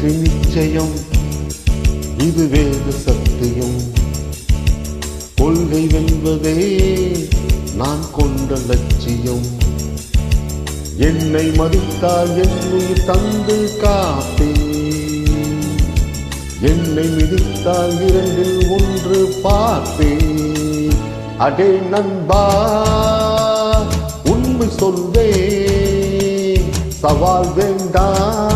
வெற்றி நிச்சயம் இது வேத சத்தியம். கொள்கை வென்பதே நான் கொண்ட லட்சியம். என்னை மதித்தால் என் உயிர் தந்து காப்பே என்னை மிதித்தால் இரண்டில் ஒன்று பார்ப்பே அடே நண்பா உண்மை சொல்வே சவால் வேண்டாம்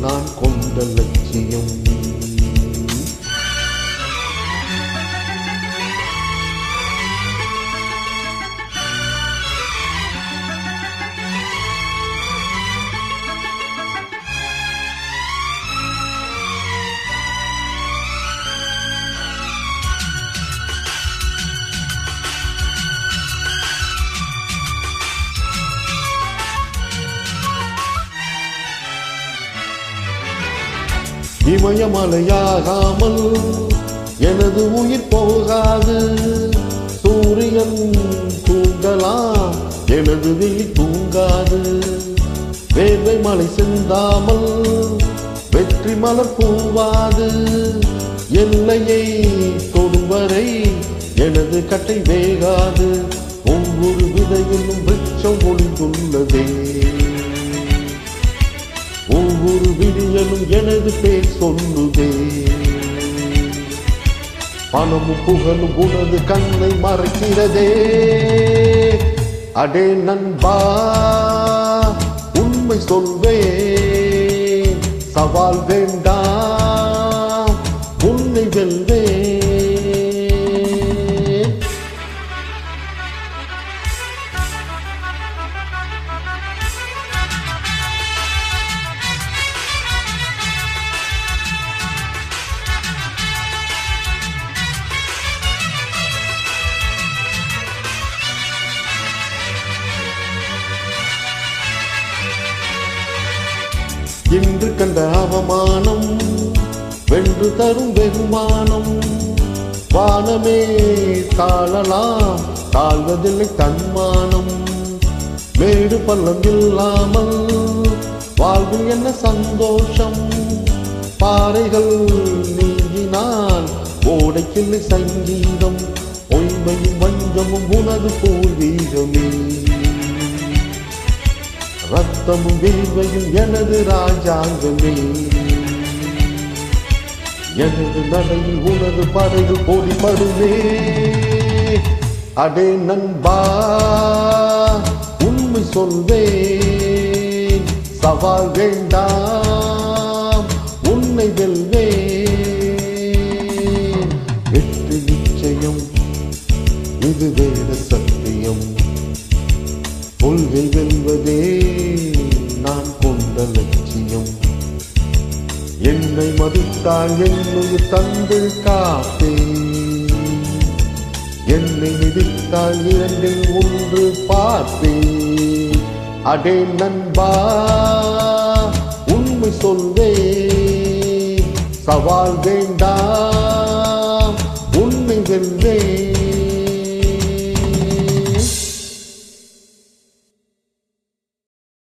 நான் கொண்ட லட்சியம். இமயமலையாகாமல் எனது உயிர் போகாது. சூரியன் தூங்கலாம் எனது விழி தூங்காது. வேர்வை மலை சிந்தாமல் வெற்றி மலர் பூவாது. எல்லையை தொடும் வரை எனது கட்டை வேகாது. ஒவ்வொரு விதையிலும் விருட்சம் ஒளிந்துள்ளதே. விடியலும் சொல்லுதே. பணமும் புகழும் உனது கண்ணை மறைக்கிறதே. அடே நண்பா உண்மை சொல்வே சவால் வேண்டாம் இன்று கண்ட அவமானம் வென்று தரும் வெகுமானம். வானமே தாழலாம் தாழ்வதில்லை தன்மானம். மேடு பள்ளம் இல்லாமல் வாழ்வு என்ன சந்தோஷம்? பாறைகள் நீங்கினால் ஓடைக்கில்லை சங்கீதம். பொய்மையும் வஞ்சமும் உனது பூர்வீகமே. ரத்தமும் வேர்வையும் எனது ராஜாங்கமே. எனது நடையில் உனது படைகள் போடிப்படுமே அடே நண்பா உண்மை சொல்வேன். சவால் வேண்டாம் உன்னை வெல்வேன். வெற்றி நிச்சயம் இது வேத சத்தியம். கொள்கை வெல்வதே என்னை மதித்தால் என்னுயிர் தந்து காப்பே. என்னை மிதித்தால் இரண்டில் ஒன்று பார்ப்பே. அடே நண்பா உண்மை சொல்வே. சவால் வேண்டாம் உண்மை வெல்வே.